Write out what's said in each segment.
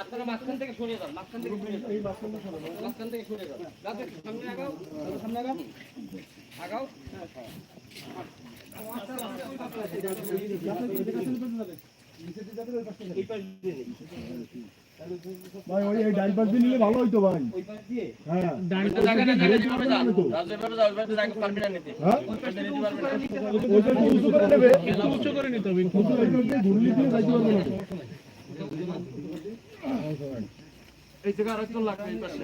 আপনারা মাঝখান থেকে সরে যান মাঝখান থেকে সরে যান মাঝখান থেকে সরে যান সামনে আগাও সামনে আগাও। আগাও। এই পাশ দিয়ে। ভাই ওই এই ডাইন পাশ দিয়ে নিলে ভালো হইতো ভাই। ওই পাশ দিয়ে? হ্যাঁ। জায়গাটা জায়গা যেভাবে যান তো। রাজু এভাবে যাও এভাবে জায়গা পারবি না নিতে। হ্যাঁ? ওই পাশে নিতে পারবে না ওই পাশ দিয়ে উঁচু করে নেবে। উঁচু করে নিতে হবে। উঁচু এই পাশ দিয়ে ঘুরলি দিয়ে যাইতে পারবে না। তো। এই জায়গা আর একজন লাগবে এই পাশে।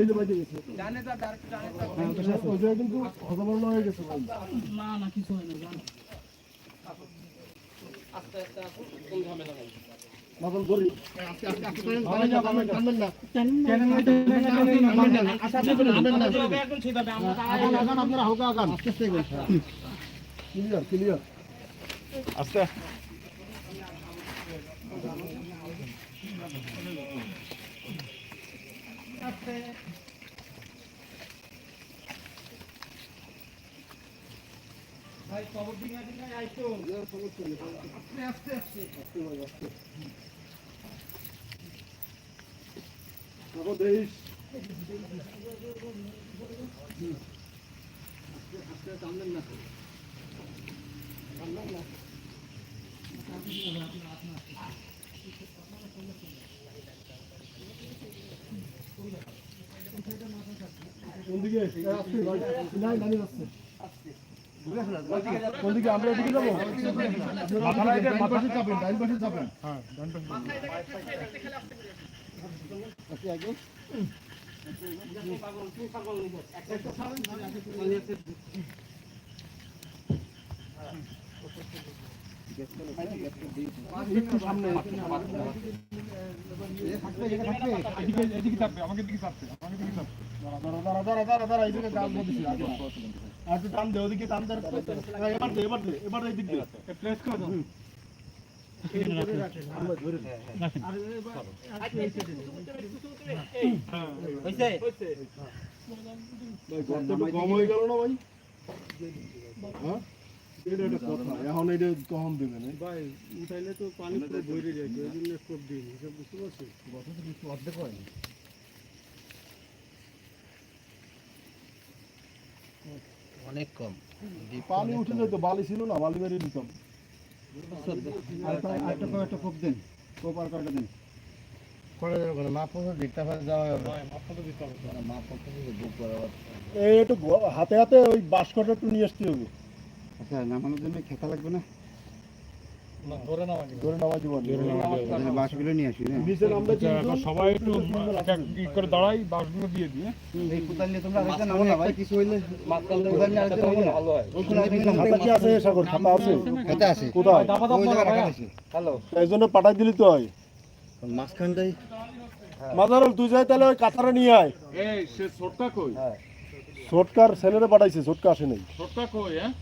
এই যে বাইরে গেছে। জানে যা ডাইরেক্ট জানে। হ্যাঁ, তো ওই জায়গায় কিন্তু হজবরল হয়ে গেছে ভাই। আস্তে আস্তে আসুন কোন ঝামেলা নাই। মাদল করি। ক্লিয়ার ক্লিয়ার এখন কোন দিকে? আসছে ভাই। নাই নানি আসছে। কোন দিকে আমরা এদিকে যাব? এদিকে এদিকে আমাকে দিকে আমাকে দিকে দাঁড়া দাঁড়া দাঁড়া দাঁড়া গাল বলতেছি, আগে। আর একটু টান দে ওদিকে টান দে হ্যাঁ, এবার দে এবার দে এবার এই দিক দিয়ে প্লেস করে দাও। কম হয়ে গেল না ভাই? হ্যাঁ? এটা একটা কথা। এখন এটা কখন দেবেন? ভাই উঠাইলে তো পানি পুরো ভরে যায় ওই জন্য স্টোভ দিই বুঝতে পারছি গত তো কিছু অর্ধেক হয়নি। অনেক কম। পানি উঠে যেত বালি ছিল না বালি বেরিয়ে দিতাম। একটা কয়েকটা কোপ দেন কোপ আর কয়েকটা দেন। হাতে হাতে ওই বাস্কটা একটু নিয়ে আসতে হবে। আচ্ছা নামানোর জন্য খেতা লাগবে না? সবাই একটু করে দাঁড়াই বাসগুলো দিয়ে দিয়ে এই হয়। জন্য পাঠাই দিলি তো হয় মাঝখানটাই। মাদারুল তুই যাই তাহলে ওই কাতারে নিয়ে আয়। এই সে ছোটকা কই? ছোটকার ছেলেরে পাঠাইছে ছোটকা আসে নাই। ছোটকা কই হ্যাঁ?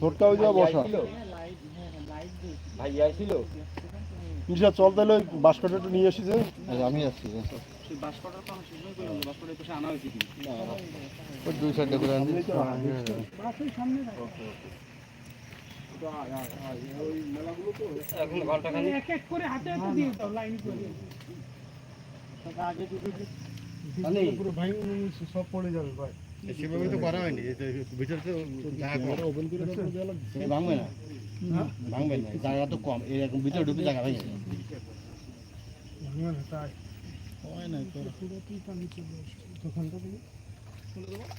ছোটকা ওই জায়গায় বসা। ভাই আইছিল? নিশা চল তাহলে ওই বাস্কটা একটু নিয়ে আসিস হ্যাঁ? আমি আসছি সেই বাসপাটার তো আমি শেষই করলাম বাসপাটার পাশে আনা হয়েছে কি ওই দুই সাইডে করে আনি এখন পুরো ভাই সব পড়ে যাবে ভাই। সেভাবে তো করা হয়নি। ভিতরে তো ওপেন করে ভাঙবে না। ভাঙবে না। জায়গা তো কম। এরকম ভিতরে ঢুকে জায়গা ভেঙে যাবে।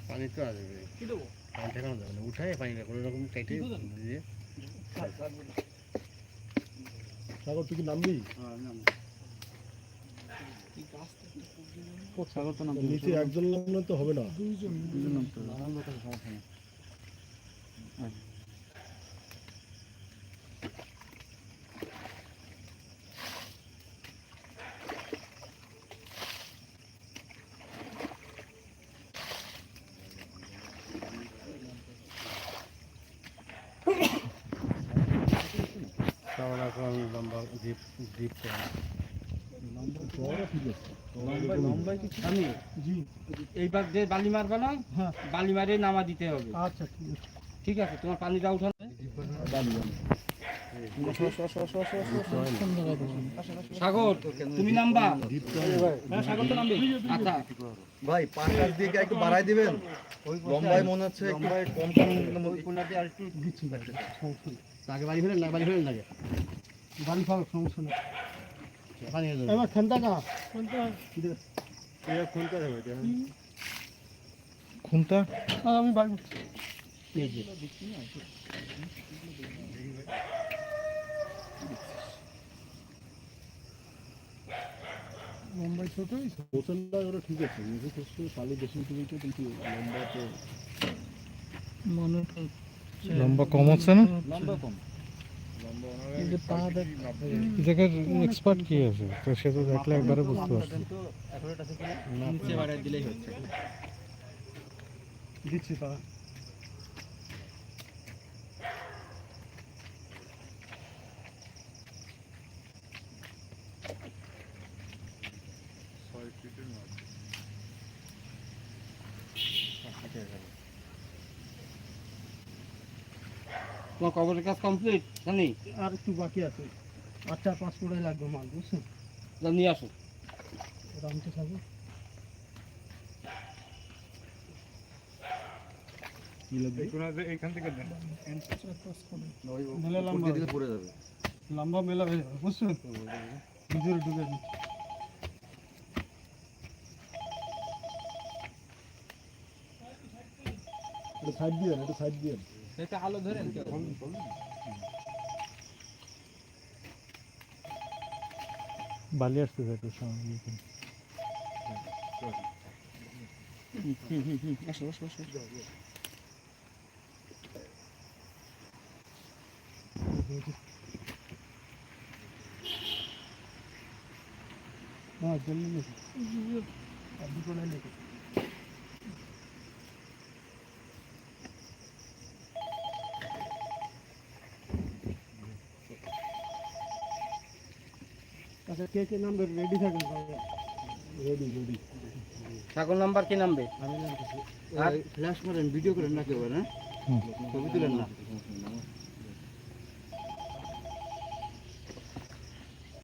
পানি তো আসবে পানি ঠেকানো যাবে না। উঠায় পানিটা কোনো রকম কেটে দিয়ে। সাগর তুই কি নামবি? হ্যাঁ নামবি। নিচে একজন নামলে তো হবে না। তাহলে এখন লম্বা দ্বীপ দ্বীপ আমি জি এইবার যে বালি মারবে না হ্যাঁ। বালি মারে নামা দিতে হবে। আচ্ছা ঠিক আছে। ঠিক আছে তোমার পানিটা উঠানো সাগর তুমি নামবা। হ্যাঁ সাগর তো নামবে। আচ্ছা। ভাই পাঁচ কাজ দিয়ে কি একটু বাড়াই দিবেন? লম্বায় মনে হচ্ছে কম আগে বাড়ি ফেলেন না বাড়ি ফেলেন লাগে বাড়ি ফাল সমস্যা নেই। এবার খেলতা কা খেলতা কোনটা আমি বাড়ি মুম্বাই ছোটই ওখানটা ওরা ঠিক আছে বেশি কিন্তু লম্বা তো লম্বা কম হচ্ছে না লম্বা কম জায়গার এক্সপার্ট কি আছে? তো সে তো দেখলে একবারে বুঝতে পারছে। নিচে বাড়ায় দিলেই হচ্ছে। দিচ্ছি তারা তোমার কবরের কাজ কমপ্লিট জানি আর একটু বাকি আছে। আর চার পাঁচ ফুটাই লাগবে মাল বুঝছেন? যা নিয়ে আসো। রামতে থাকো থেকে লম্বা মেলা হয়ে যাবে বুঝছেন? ভিতরে ঢুকে নি সাইড দিয়ে একটু সাইড দিয়ে এটা আলো ধরেন বালি আসতেছে একটু সামনে আসো আসো আসো। হ্যাঁ জলদি দুটো লাইন লেগে আচ্ছা কে কে নামবে রেডি থাকুন রেডি রেডি সাগর নাম্বার কি নামবে? আমি নামতেছি আর? ফ্ল্যাশ করেন ভিডিও করেন না কেউ না ছবি তুলেন না?